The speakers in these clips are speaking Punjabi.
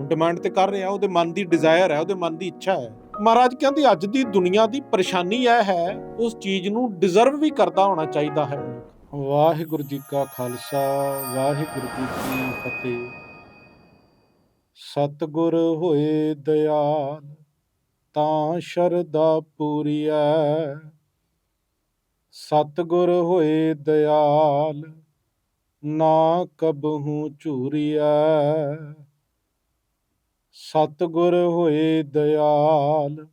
ਡਿਮਾਂਡ ਤੇ ਕਰ ਰਿਹਾ, ਉਹਦੇ ਮਨ ਦੀ ਡਿਜ਼ਾਇਰ ਹੈ, ਉਹਦੇ ਮਨ ਦੀ ਇੱਛਾ ਹੈ। ਮਹਾਰਾਜ ਕਹਿੰਦੇ, ਅੱਜ ਦੀ ਦੁਨੀਆ ਦੀ ਪਰੇਸ਼ਾਨੀ ਇਹ ਹੈ, ਉਸ ਚੀਜ਼ ਨੂੰ ਡਿਜ਼ਰਵ ਵੀ ਕਰਦਾ ਹੋਣਾ ਚਾਹੀਦਾ ਹੈ। ਵਾਹਿਗੁਰੂ ਜੀ ਕਾ ਖਾਲਸਾ, ਵਾਹਿਗੁਰੂ ਜੀ ਕੀ ਫਤਿਹ। ਸਤਿਗੁਰ ਹੋਏ ਦਿਆਲ ਤਾਂ ਸ਼ਰਦਾ ਪੂਰੀਐ ਸਤਿਗੁਰ ਹੋਏ ਦਿਆਲ ਨਾ ਕਬਹੂ ਝੂਰੀਐ ਸਤਿਗੁਰ ਹੋਏ ਦਿਆਲ,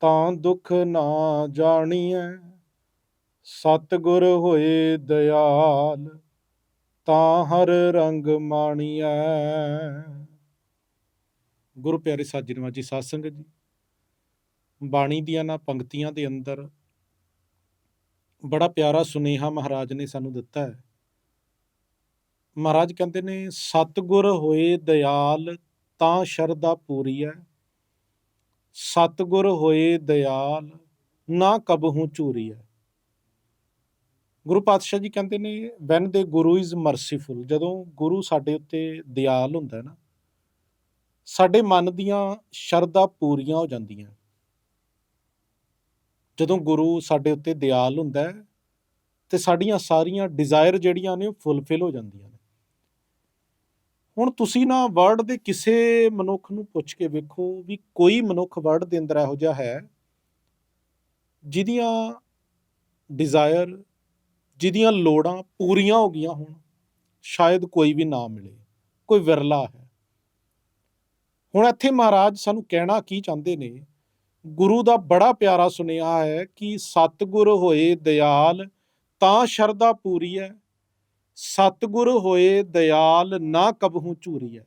ਤਾਂ ਦੁੱਖ ਨਾ ਜਾਣੀਐ। ਸਤਿਗੁਰ ਹੋਏ ਦਿਆਲ, ਤਾਂ ਹਰ ਰੰਗ ਮਾਣੀਐ। ਗੁਰੂ ਪਿਆਰੇ ਸਾਜੀ ਨਵਾਜੀ ਸਾਧ ਸੰਗਤ ਜੀ, ਬਾਣੀ ਦੀਆਂ ਨਾ ਪੰਕਤੀਆਂ ਦੇ ਅੰਦਰ ਬੜਾ ਪਿਆਰਾ ਸੁਨੇਹਾ ਮਹਾਰਾਜ ਨੇ ਸਾਨੂੰ ਦਿੱਤਾ ਹੈ। ਮਹਾਰਾਜ ਕਹਿੰਦੇ ਨੇ, ਸਤਿਗੁਰ ਹੋਏ ਦਿਆਲ ਤਾਂ ਸ਼ਰਧਾ ਪੂਰੀ ਹੈ ਸਤਿਗੁਰ ਹੋਏ ਦਿਆਲ, ਨਾ ਕਬਹੂ ਝੂਰੀ ਹੈ ਗੁਰੂ ਪਾਤਸ਼ਾਹ ਜੀ ਕਹਿੰਦੇ ਨੇ ਵੈਨ ਦੇ ਗੁਰੂ ਇਜ਼ ਮਰਸੀਫੁਲ ਜਦੋਂ ਗੁਰੂ ਸਾਡੇ ਉੱਤੇ ਦਿਆਲ ਹੁੰਦਾ ਹੈ ਨਾ, ਸਾਡੇ ਮਨ ਦੀਆਂ ਸ਼ਰਧਾ ਪੂਰੀਆਂ ਹੋ ਜਾਂਦੀਆਂ। ਜਦੋਂ ਗੁਰੂ ਸਾਡੇ ਉੱਤੇ ਦਿਆਲ ਹੁੰਦਾ ਹੈ ਤੇ ਸਾਡੀਆਂ ਸਾਰੀਆਂ ਡਿਜ਼ਾਇਰ ਜਿਹੜੀਆਂ ਨੇ ਉਹ ਫੁੱਲਫਿਲ ਹੋ ਜਾਂਦੀਆਂ। ਹੁਣ ਤੁਸੀਂ ਨਾ ਵਰਡ ਦੇ ਕਿਸੇ ਮਨੁੱਖ ਨੂੰ ਪੁੱਛ ਕੇ ਵੇਖੋ ਵੀ ਕੋਈ ਮਨੁੱਖ ਵਰਡ ਦੇ ਅੰਦਰ ਇਹੋ ਜਿਹਾ ਹੈ ਜਿਹਦੀਆਂ ਡਿਜ਼ਾਇਰ ਜਿਹਦੀਆਂ ਲੋੜਾਂ ਪੂਰੀਆਂ ਹੋ ਗਈਆਂ ਹੋਣ, ਸ਼ਾਇਦ ਕੋਈ ਵੀ ਨਾ ਮਿਲੇ, ਕੋਈ ਵਿਰਲਾ ਹੈ। ਹੁਣ ਇੱਥੇ ਮਹਾਰਾਜ ਸਾਨੂੰ ਕਹਿਣਾ ਕੀ ਚਾਹੁੰਦੇ ਨੇ? ਗੁਰੂ ਦਾ ਬੜਾ ਪਿਆਰਾ ਸੁਨੇਹਾ ਹੈ ਕਿ ਸਤਿਗੁਰ ਹੋਏ ਦਿਆਲ, ਤਾਂ ਸ਼ਰਧਾ ਪੂਰੀ ਹੈ ਸਤਿਗੁਰ ਹੋਏ ਦਿਆਲ ਨਾ ਕਬਹੂ ਝੂਰੀ ਹੈ।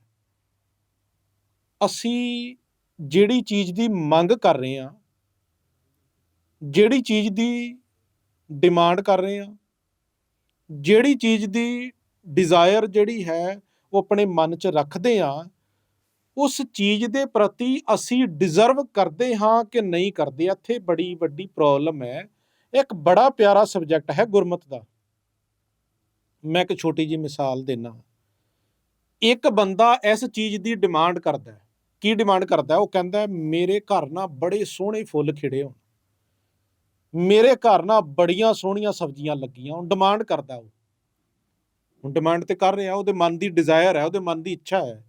ਅਸੀਂ ਜਿਹੜੀ ਚੀਜ਼ ਦੀ ਮੰਗ ਕਰ ਰਹੇ ਹਾਂ, ਜਿਹੜੀ ਚੀਜ਼ ਦੀ ਡਿਮਾਂਡ ਕਰ ਰਹੇ ਹਾਂ, ਜਿਹੜੀ ਚੀਜ਼ ਦੀ ਡਿਜ਼ਾਇਰ ਜਿਹੜੀ ਹੈ, ਉਹ ਆਪਣੇ ਮਨ 'ਚ ਰੱਖਦੇ ਹਾਂ, ਉਸ ਚੀਜ਼ ਦੇ ਪ੍ਰਤੀ ਅਸੀਂ ਡਿਜ਼ਰਵ ਕਰਦੇ ਹਾਂ ਕਿ ਨਹੀਂ ਕਰਦੇ। ਇੱਥੇ ਬੜੀ ਵੱਡੀ ਪ੍ਰੋਬਲਮ ਹੈ। ਇੱਕ ਬੜਾ ਪਿਆਰਾ ਸਬਜੈਕਟ ਹੈ ਗੁਰਮਤ ਦਾ। ਮੈਂ ਇੱਕ ਛੋਟੀ ਜੀ ਮਿਸਾਲ ਦੇਣਾ ਇੱਕ ਬੰਦਾ ਇਸ ਚੀਜ਼ ਦੀ ਡਿਮਾਂਡ ਕਰਦਾ ਹੈ। ਕੀ ਡਿਮਾਂਡ ਕਰਦਾ ਹੈ? ਉਹ ਕਹਿੰਦਾ ਮੇਰੇ ਘਰ ਨਾ ਬੜੇ ਸੋਹਣੇ ਫੁੱਲ ਖਿੜੇ ਹੋਣ। ਮੇਰੇ ਘਰ ਨਾ ਬੜੀਆਂ ਸੋਹਣੀਆਂ ਸਬਜ਼ੀਆਂ ਲੱਗੀਆਂ ਉਹ ਡਿਮਾਂਡ ਕਰਦਾ ਉਹ। ਹੁਣ ਡਿਮਾਂਡ ਤੇ ਕਰ ਰਿਹਾ, ਉਹਦੇ ਮਨ ਦੀ ਡਿਜ਼ਾਇਰ ਹੈ, ਉਹਦੇ ਮਨ ਦੀ ਇੱਛਾ ਹੈ।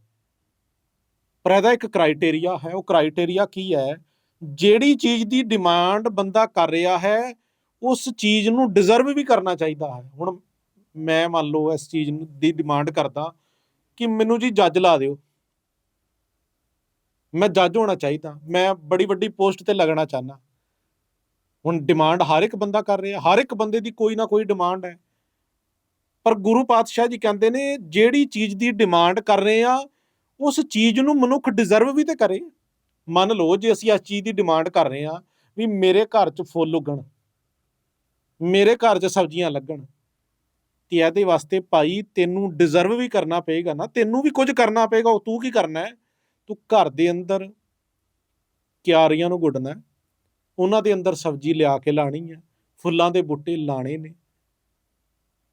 ਪਰ ਇਹਦਾ ਇੱਕ ਕ੍ਰਾਈਟੇਰੀਆ ਹੈ। ਉਹ ਕ੍ਰਾਈਟੇਰੀਆ ਕੀ ਹੈ? ਜਿਹੜੀ ਚੀਜ਼ ਦੀ ਡਿਮਾਂਡ ਬੰਦਾ ਕਰ ਰਿਹਾ ਹੈ, ਉਸ ਚੀਜ਼ ਨੂੰ ਡਿਜ਼ਰਵ ਵੀ ਕਰਨਾ ਚਾਹੀਦਾ ਹੈ। ਹੁਣ ਮੈਂ ਮੰਨ ਲਓ ਇਸ ਚੀਜ਼ ਦੀ ਡਿਮਾਂਡ ਕਰਦਾ ਕਿ ਮੈਨੂੰ ਜੀ ਜੱਜ ਲਾ ਦਿਓ। ਮੈਂ ਜੱਜ ਹੋਣਾ ਚਾਹੀਦਾ। ਮੈਂ ਬੜੀ ਵੱਡੀ ਪੋਸਟ ਤੇ ਲੱਗਣਾ ਚਾਹਨਾ ਹੁਣ ਡਿਮਾਂਡ ਹਰ ਇੱਕ ਬੰਦਾ ਕਰ ਰਿਹਾ। ਹਰ ਇੱਕ ਬੰਦੇ ਦੀ ਕੋਈ ਨਾ ਕੋਈ ਡਿਮਾਂਡ ਹੈ। ਪਰ ਗੁਰੂ ਪਾਤਸ਼ਾਹ ਜੀ ਕਹਿੰਦੇ ਨੇ, ਜਿਹੜੀ ਚੀਜ਼ ਦੀ ਡਿਮਾਂਡ ਕਰ ਰਹੇ ਆ ਉਸ ਚੀਜ਼ ਨੂੰ ਮਨੁੱਖ ਡਿਜ਼ਰਵ ਵੀ ਤੇ ਕਰੇ। ਮੰਨ ਲਓ ਜੇ ਅਸੀਂ ਇਸ ਚੀਜ਼ ਦੀ ਡਿਮਾਂਡ ਕਰ ਰਹੇ ਆ ਵੀ ਮੇਰੇ ਘਰ 'ਚ ਫੁੱਲ ਉੱਗਣ, ਮੇਰੇ ਘਰ 'ਚ ਸਬਜ਼ੀਆਂ ਲੱਗਣ ਤੇ ਇਹਦੇ ਵਾਸਤੇ ਭਾਈ ਤੈਨੂੰ ਡਿਜ਼ਰਵ ਵੀ ਕਰਨਾ ਪਏਗਾ ਨਾ, ਤੈਨੂੰ ਵੀ ਕੁਝ ਕਰਨਾ ਪਏਗਾ ਉਹ ਤੂੰ ਕੀ ਕਰਨਾ ਹੈ? ਤੂੰ ਘਰ ਦੇ ਅੰਦਰ ਕਿਆਰੀਆਂ ਨੂੰ ਗੁੱਡਣਾ ਉਹਨਾਂ ਦੇ ਅੰਦਰ ਸਬਜ਼ੀ ਲਿਆ ਕੇ ਲਾਣੀ ਹੈ, ਫੁੱਲਾਂ ਦੇ ਬੂਟੇ ਲਾਣੇ ਨੇ।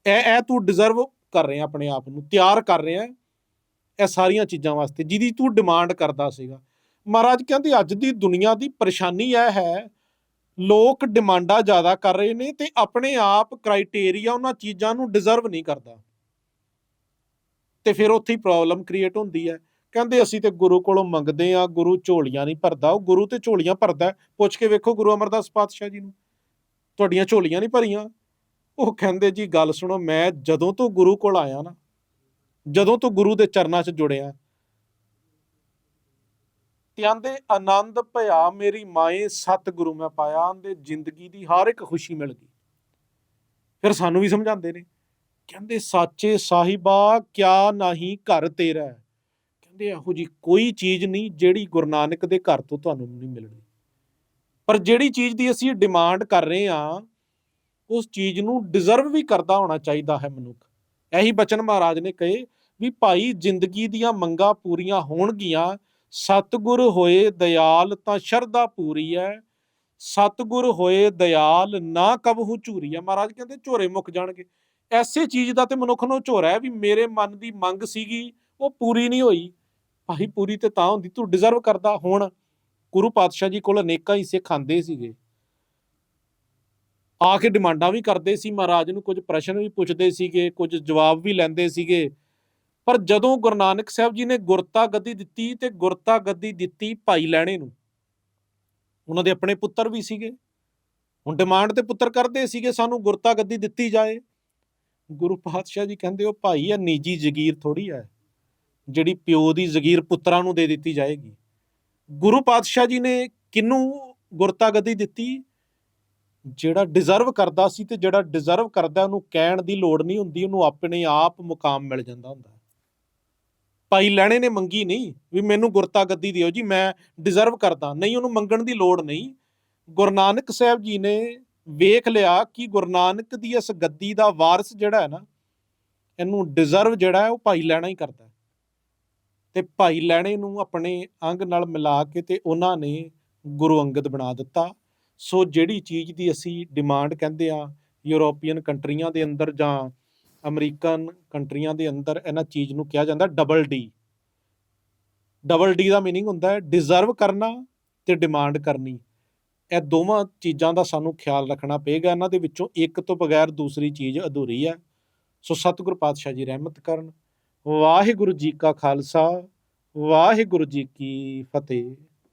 ਇਹ ਇਹ ਤੂੰ ਡਿਜ਼ਰਵ ਕਰ ਰਿਹਾ ਆਪਣੇ ਆਪ ਨੂੰ, ਤਿਆਰ ਕਰ ਰਿਹਾ ਇਹ ਸਾਰੀਆਂ ਚੀਜ਼ਾਂ ਵਾਸਤੇ, ਜਿਹਦੀ ਤੂੰ ਡਿਮਾਂਡ ਕਰਦਾ ਸੀਗਾ। ਮਹਾਰਾਜ ਕਹਿੰਦੇ ਅੱਜ ਦੀ ਦੁਨੀਆ ਦੀ ਪਰੇਸ਼ਾਨੀ ਇਹ ਹੈ ਲੋਕ ਡਿਮਾਂਡਾਂ ਜ਼ਿਆਦਾ ਕਰ ਰਹੇ ਨੇ ਤੇ ਆਪਣੇ ਆਪ ਕ੍ਰਾਈਟੇਰੀਆ ਉਹਨਾਂ ਚੀਜ਼ਾਂ ਨੂੰ ਡਿਜ਼ਰਵ ਨਹੀਂ ਕਰਦਾ। ਤੇ ਫਿਰ ਉੱਥੇ ਹੀ ਪ੍ਰੋਬਲਮ ਕ੍ਰੀਏਟ ਹੁੰਦੀ ਹੈ। ਕਹਿੰਦੇ ਅਸੀਂ ਤੇ ਗੁਰੂ ਕੋਲੋਂ ਮੰਗਦੇ ਆ ਗੁਰੂ ਝੋਲੀਆਂ ਨਹੀਂ ਭਰਦਾ। ਉਹ ਗੁਰੂ ਤੇ ਝੋਲੀਆਂ ਭਰਦਾ ਪੁੱਛ ਕੇ ਵੇਖੋ ਗੁਰੂ ਅਮਰਦਾਸ ਪਾਤਸ਼ਾਹ ਜੀ ਨੂੰ। ਤੁਹਾਡੀਆਂ ਝੋਲੀਆਂ ਨਹੀਂ ਭਰੀਆਂ। ਉਹ ਕਹਿੰਦੇ ਜੀ, ਗੱਲ ਸੁਣੋ, ਮੈਂ ਜਦੋਂ ਤੋਂ ਗੁਰੂ ਕੋਲ ਆਇਆ ਨਾ, ਜਦੋਂ ਤੋਂ ਗੁਰੂ ਦੇ ਚਰਨਾਂ 'ਚ ਜੁੜਿਆ ਤੇ ਆਂਦੇ ਆਨੰਦ ਭਇਆ, ਮੇਰੀ ਮਾਏ ਸਤਿਗੁਰੂ ਮੈਂ ਪਾਇਆ। ਆਂਦੇ ਜ਼ਿੰਦਗੀ ਦੀ ਹਰ ਇੱਕ ਖੁਸ਼ੀ ਮਿਲ ਗਈ। ਫਿਰ ਸਾਨੂੰ ਵੀ ਸਮਝਾਉਂਦੇ ਨੇ। ਕਹਿੰਦੇ, ਸਾਚੇ ਸਾਹਿਬਾ, ਕਿਆ ਨਹੀਂ ਘਰ ਤੇਰਾ ਕਹਿੰਦੇ, ਇਹੋ ਜੀ ਕੋਈ ਚੀਜ਼ ਨਹੀਂ ਜਿਹੜੀ ਗੁਰੂ ਨਾਨਕ ਦੇ ਘਰ ਤੋਂ ਤੁਹਾਨੂੰ ਨਹੀਂ ਮਿਲਣੀ। ਪਰ ਜਿਹੜੀ ਚੀਜ਼ ਦੀ ਅਸੀਂ ਡਿਮਾਂਡ ਕਰ ਰਹੇ ਹਾਂ, ਉਸ ਚੀਜ਼ ਨੂੰ ਡਿਜ਼ਰਵ ਵੀ ਕਰਦਾ ਹੋਣਾ ਚਾਹੀਦਾ ਹੈ ਮਨੁੱਖ। ਇਹੀ ਬਚਨ ਮਹਾਰਾਜ ਨੇ ਕਹੇ ਵੀ ਭਾਈ, ਜ਼ਿੰਦਗੀ ਦੀਆਂ ਮੰਗਾਂ ਪੂਰੀਆਂ ਹੋਣਗੀਆਂ ਸਤਿਗੁਰ ਹੋਏ ਦਿਆਲ ਤਾਂ ਸ਼ਰਧਾ ਪੂਰੀ ਹੈ ਸਤਿਗੁਰ ਹੋਏ ਦਿਆਲ ਨਾ ਕਬਹੂ ਝੂਰੀ ਮਹਾਰਾਜ ਕਹਿੰਦੇ ਝੋਰੇ ਮੁੱਕ ਜਾਣਗੇ। ਐਸੇ ਚੀਜ਼ ਦਾ ਤੇ ਮਨੁੱਖ ਨੂੰ ਝੋਰਾ ਹੈ ਵੀ ਮੇਰੇ ਮਨ ਦੀ ਮੰਗ ਸੀਗੀ, ਉਹ ਪੂਰੀ ਨਹੀਂ ਹੋਈ। ਭਾਈ ਪੂਰੀ ਤੇ ਤਾਂ ਹੁੰਦੀ, ਤੂੰ ਡਿਜ਼ਰਵ ਕਰਦਾ। ਹੁਣ ਗੁਰੂ ਪਾਤਸ਼ਾਹ ਜੀ ਕੋਲ ਅਨੇਕਾਂ ਹੀ ਸਿੱਖ ਆਂਦੇ ਸੀਗੇ। ਆ ਕੇ ਡਿਮਾਂਡਾਂ ਵੀ ਕਰਦੇ ਸੀ। ਮਹਾਰਾਜ ਨੂੰ ਕੁਝ ਪ੍ਰਸ਼ਨ ਵੀ ਪੁੱਛਦੇ ਸੀਗੇ, ਕੁਝ ਜਵਾਬ ਵੀ ਲੈਂਦੇ ਸੀਗੇ। ਪਰ ਜਦੋਂ ਗੁਰੂ ਨਾਨਕ ਸਾਹਿਬ ਜੀ ਨੇ ਗੁਰਤਾ ਗੱਦੀ ਦਿੱਤੀ ਤੇ ਗੁਰਤਾ ਗੱਦੀ ਦਿੱਤੀ ਭਾਈ ਲੈਣੇ ਨੂੰ, ਉਹਨਾਂ ਦੇ ਆਪਣੇ ਪੁੱਤਰ ਵੀ ਸੀਗੇ। ਹੁਣ ਡਿਮਾਂਡ ਤੇ ਪੁੱਤਰ ਕਰਦੇ ਸੀਗੇ, ਸਾਨੂੰ ਗੁਰਤਾ ਗੱਦੀ ਦਿੱਤੀ ਜਾਏ। ਗੁਰੂ ਪਾਤਸ਼ਾਹ ਜੀ ਕਹਿੰਦੇ ਉਹ ਭਾਈ ਆ ਨਿੱਜੀ ਜ਼ਗੀਰ ਥੋੜੀ ਹੈ, ਜਿਹੜੀ ਪਿਓ ਦੀ ਜ਼ਗੀਰ ਪੁੱਤਰਾਂ ਨੂੰ ਦੇ ਦਿੱਤੀ ਜਾਏਗੀ। ਗੁਰੂ ਪਾਤਸ਼ਾਹ ਜੀ ਨੇ ਕਿਹਨੂੰ ਗੁਰਤਾ ਗੱਦੀ ਦਿੱਤੀ? ਜਿਹੜਾ ਡਿਜ਼ਰਵ ਕਰਦਾ ਸੀ ਤੇ ਜਿਹੜਾ ਡਿਜ਼ਰਵ ਕਰਦਾ, ਉਹਨੂੰ ਕਹਿਣ ਦੀ ਲੋੜ ਨਹੀਂ ਹੁੰਦੀ, ਉਹਨੂੰ ਆਪਣੇ ਆਪ ਮੁਕਾਮ ਮਿਲ ਜਾਂਦਾ ਹੁੰਦਾ। ਭਾਈ ਲੈਣੇ ਨੇ ਮੰਗੀ ਨਹੀਂ, ਵੀ ਮੈਨੂੰ ਗੁਰਤਾ ਗੱਦੀ ਦਿਓ ਜੀ, ਮੈਂ ਡਿਜ਼ਰਵ ਕਰਦਾ, ਨਹੀਂ ਉਹਨੂੰ ਮੰਗਣ ਦੀ ਲੋੜ ਨਹੀਂ ਗੁਰੂ ਨਾਨਕ ਸਾਹਿਬ ਜੀ ਨੇ ਵੇਖ ਲਿਆ ਕਿ ਗੁਰੂ ਨਾਨਕ ਦੀ ਇਸ ਗੱਦੀ ਦਾ ਵਾਰਿਸ ਜਿਹੜਾ ਹੈ ਨਾ, ਇਹਨੂੰ ਡਿਜ਼ਰਵ ਜਿਹੜਾ ਹੈ ਉਹ ਭਾਈ ਲੈਣਾ ਹੀ ਕਰਦਾ ਹੈ। ਤੇ ਭਾਈ ਲੈਣੇ ਨੂੰ ਆਪਣੇ ਅੰਗ ਨਾਲ ਮਿਲਾ ਕੇ ਤੇ ਉਹਨਾਂ ਨੇ ਗੁਰੂ ਅੰਗਦ ਬਣਾ ਦਿੱਤਾ ਸੋ ਜਿਹੜੀ ਚੀਜ਼ ਦੀ ਅਸੀਂ ਡਿਮਾਂਡ ਕਹਿੰਦੇ ਆ ਯੂਰੋਪੀਅਨ ਕੰਟਰੀਆਂ ਦੇ ਅੰਦਰ ਜਾਂ ਅਮਰੀਕਨ ਕੰਟਰੀਆਂ ਦੇ ਅੰਦਰ ਇਹਨਾਂ ਚੀਜ਼ ਨੂੰ ਕਿਹਾ ਜਾਂਦਾ ਡਬਲ ਡੀ ਡਬਲ ਡੀ ਦਾ ਮੀਨਿੰਗ ਹੁੰਦਾ ਹੈ ਡਿਜ਼ਰਵ ਕਰਨਾ ਤੇ ਡਿਮਾਂਡ ਕਰਨੀ। ਇਹ ਦੋਵਾਂ ਚੀਜ਼ਾਂ ਦਾ ਸਾਨੂੰ ਖਿਆਲ ਰੱਖਣਾ ਪਏਗਾ। ਇਹਨਾਂ ਦੇ ਵਿੱਚੋਂ ਇੱਕ ਤੋਂ ਬਗੈਰ ਦੂਸਰੀ ਚੀਜ਼ ਅਧੂਰੀ ਹੈ। ਸੋ ਸਤਿਗੁਰ ਪਾਤਸ਼ਾਹ ਜੀ ਰਹਿਮਤ ਕਰਨ। ਵਾਹਿਗੁਰੂ ਜੀ ਕਾ ਖਾਲਸਾ, ਵਾਹਿਗੁਰੂ ਜੀ ਕੀ ਫਤਿਹ।